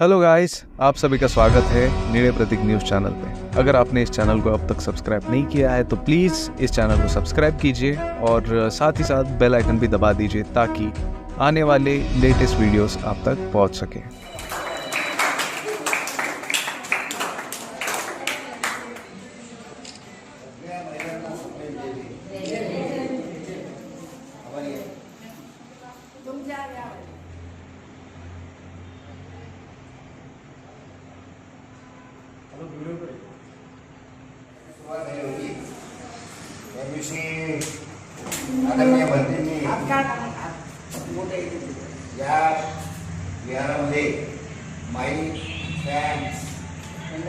Hello guys आप सभी का स्वागत है निर्णय प्रतीक न्यूज़ चैनल पे। अगर आपने इस चैनल को अब तक सब्सक्राइब नहीं किया है तो प्लीज़ इस चैनल को सब्सक्राइब कीजिए और साथ ही साथ बेल आइकन भी दबा दीजिए ताकि आने वाले लेटेस्ट वीडियोस आप तक पहुँच सके। दिवशी आदरणीय भरतींनी या विहारामध्ये माईक फॅन्स आणि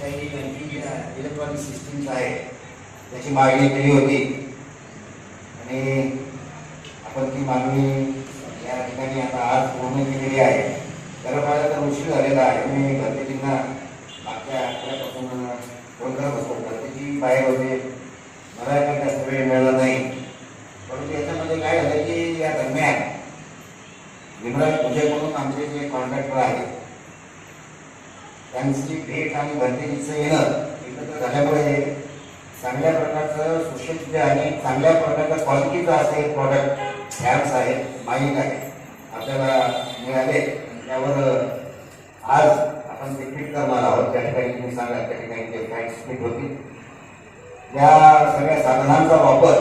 काही आणखी इलेक्ट्रॉनिक सिस्टीम्स आहेत त्याची मागणी केली होती. आणि आपण ती मागणी या ठिकाणी आता आज पूर्ण केलेली आहे. खरं पाहिलं तर उशीर झालेला आहे. मी भरतीजींना मागच्या आठवड्यापासून फोन करत असतो भरतीजी बाहेर होते. मला काही वेळ मिळाला नाही. परंतु याच्यामध्ये काय झालं की या दरम्यान विमराज पूजे म्हणून आमचे जे कॉन्ट्रॅक्टर आहेत त्यांची भेट आणि भरतीचं येणं एकत्र झाल्यामुळे चांगल्या प्रकारचं सुशिक्षित आणि चांगल्या प्रकारचं क्वालिटीचं असे प्रॉडक्ट फॅन्स आहेत माईक आहे आपल्याला मिळाले. त्यावर आज आपण ते फिट करणार आहोत. त्या ठिकाणी तुम्ही सांगा त्या ठिकाणी ते फॅन्स फिट होतील. या सगळ्या साधनांचा वापर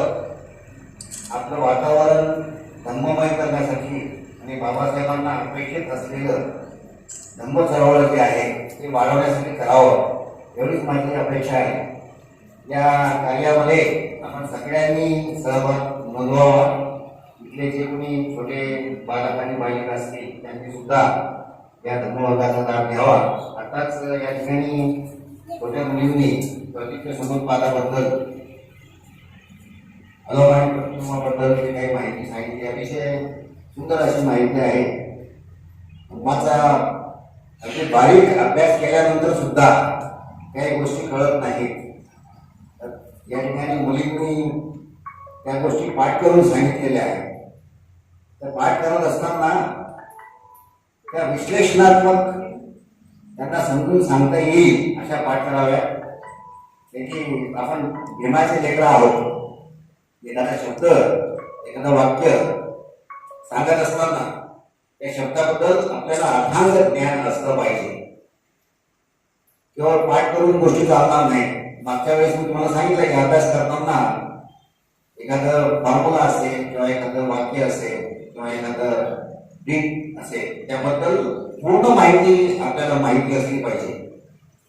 आपलं वातावरण धम्ममय करण्यासाठी आणि बाबासाहेबांना अपेक्षित असलेलं धम्म चळवळ जे आहे ते वाढवण्यासाठी करावं एवढीच माझी अपेक्षा आहे. या कार्यामध्ये आपण सगळ्यांनी सहभाग नोंदवावा. इथले जे कोणी छोटे बालक आणि बालिका असतील त्यांनी सुद्धा या धर्मवर्गाचा लाभ घ्यावा. आताच या ठिकाणी छोट्या मुलींनी प्रतीच्या समुत्पादाबद्दल अलौकिक प्रतिमाबद्दल जी काही माहिती सांगितली अतिशय सुंदर अशी माहिती आहे. धर्माचा अगदी बारीक अभ्यास केल्यानंतर सुद्धा काही गोष्टी कळत नाहीत. या ठिकाणी मुलींनी त्या गोष्टी पाठ करून सांगितलेल्या आहेत. त्या पाठ करत असताना त्या विश्लेषणात्मक त्यांना समजून सांगता येईल अशा पाठ कराव्या त्याची आपण भीमाचे लेकर आहोत. एखादा शब्द एखादं वाक्य सांगत असताना त्या शब्दाबद्दल आपल्याला अर्थांग ज्ञान असलं पाहिजे. केवळ पाठ करून गोष्टी चालणार नाही. मागच्या वेळेस मी तुम्हाला सांगितलं की अभ्यास करताना एखादं फॉर्म्युला असेल किंवा एखादं वाक्य असेल किंवा एखादं डीट असेल त्याबद्दल पूर्ण माहिती आपल्याला माहिती असली पाहिजे.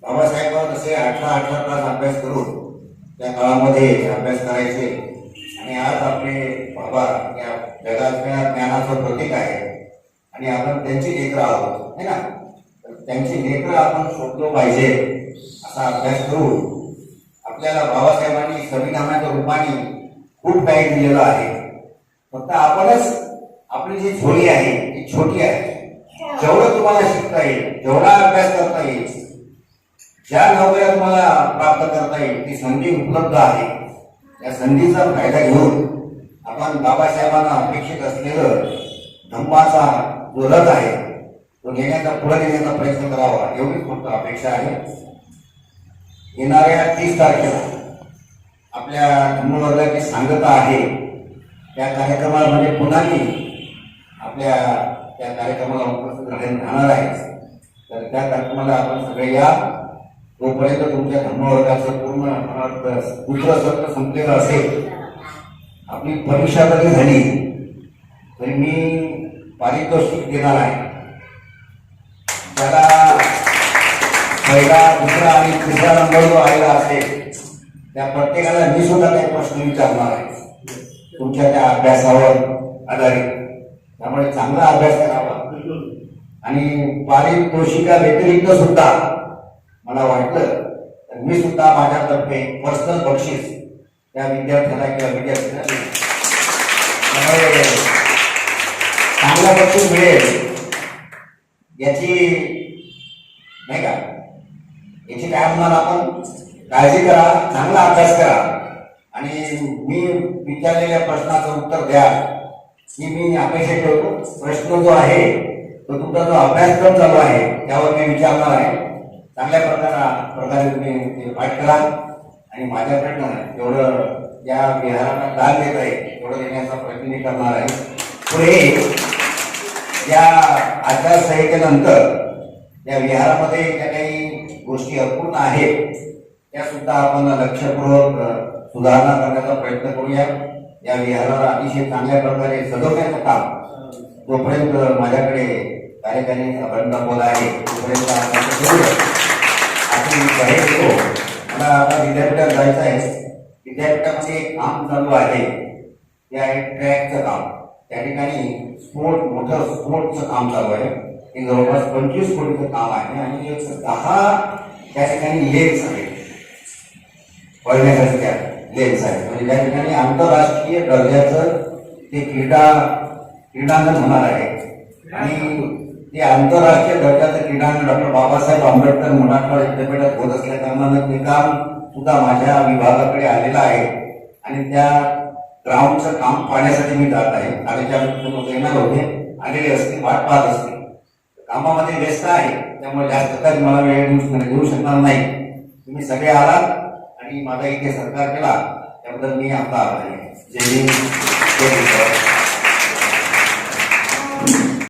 बाबासाहेब जसे अठरा अठरा तास अभ्यास करून त्या काळामध्ये अभ्यास करायचे. आणि आज आपले बाबा या जगातल्या ज्ञानाचं प्रतीक आहे. आणि आपण त्यांची लेकरं आहोत है ना? तर त्यांची लेकरं आपण शोधलो पाहिजे असा अभ्यास करून आपल्याला बाबासाहेबांनी संविधानाच्या रूपाने खूप काही दिलेलं आहे. फक्त आपणच आपली जी झोळी आहे ती छोटी आहे. जेवढं तुम्हाला शिकता येईल जेवढा अभ्यास करता येईल ज्या नोकऱ्या तुम्हाला प्राप्त करता येईल ती संधी उपलब्ध आहे. त्या संधीचा फायदा घेऊन आपण बाबासाहेबांना अपेक्षित असलेलं धम्माचा जो रथ आहे तो घेण्याचा पुढे घेण्याचा प्रयत्न करावा एवढीच फक्त अपेक्षा आहे. येणाऱ्या तीस तारखेला आपल्या धम्मवर्गाची सांगता आहे. त्या कार्यक्रमामध्ये म्हणजे पुन्हा आपल्या त्या कार्यक्रमाला उपस्थित राहणार आहे तर त्या कार्यक्रमाला आपण सगळे या तोपर्यंत तुमच्या धर्मवर्गाचं पूर्ण मला वाटतं दुसरं संपलेलं असेल आपली परीक्षा जरी झाली? तरी मी पारितोषिक देणार आहे. त्याला पहिला दुसरा आणि तिसरा नंबर जो आलेला असेल त्या प्रत्येकाला मी सुद्धा काही प्रश्न विचारणार आहे. तुमच्या त्या अभ्यासावर आधारित. त्यामुळे चांगला अभ्यास करावा. आणि पारितोषिका व्यतिरिक्त सुद्धा मला वाटलं तर मी सुद्धा माझ्यातर्फे पर्सनल बक्षीस त्या विद्यार्थ्याला किंवा विद्यार्थ्यांना चांगला बक्षीस मिळेल. याची नाही का? याची काय म्हणणार आपण? काळजी करा चांगला अभ्यास करा. आणि मी विचारलेल्या प्रश्नाचं उत्तर द्या. की मी अपेक्षा ठेवतो प्रश्न जो आहे तो तुमचा जो अभ्यासक्रम चालू आहे त्यावर मी विचारणार आहे. चांगल्या प्रकारा प्रकारे तुम्ही ते पाठ करा आणि माझ्याकडनं जेवढं या विहाराला दान देत आहे तेवढं देण्याचा प्रयत्न मी करणार आहे. पुढे या आचारसंहितेनंतर या विहारामध्ये ज्या काही गोष्टी अपूर्ण आहेत त्या सुद्धा आपण लक्षपूर्वक सुधारणा करण्याचा प्रयत्न करूया. या विहाराला अतिशय चांगल्या प्रकारे सजवण्याचं काम जोपर्यंत माझ्याकडे कार्यकारी बोला आहे तोपर्यंत बाहेर येतो मला आता विद्यापीठात जायचं आहे विद्यापीठामध्ये एक काम चालू आहे ते आहे ट्रॅकचं काम त्या ठिकाणी स्पोर्ट मोठं स्पोर्टचं काम चालू आहे हे जवळपास पंचवीस कोटीचं काम आहे आणि एक दहा त्या ठिकाणी लेन्स आहेत पळण्यासारख्या लेन्स आहेत म्हणजे त्या ठिकाणी आंतरराष्ट्रीय दर्जाचं ते क्रीडा क्रीडांगण होणार आहे. आणि ते आंतरराष्ट्रीय दर्जाचं क्रीडांगण डॉक्टर बाबासाहेब आंबेडकर मराठवाडा विद्यापीठात होत असल्या कारणानं ते काम सुद्धा माझ्या विभागाकडे आलेलं आहे. आणि त्या ग्राउंडचं काम पाहण्यासाठी मी जात आहे. कालच्या लोक येणार होते आलेले असते वाट पाहत असते. कामामध्ये व्यस्त आहे. त्यामुळे जास्त काही मला वेळ म्हणजे देऊ शकणार नाही. तुम्ही सगळे आलात आणि माझा इथे सरकार केला. त्याबद्दल मी आपला आभारी आहे. जय हिंद. जय हिंद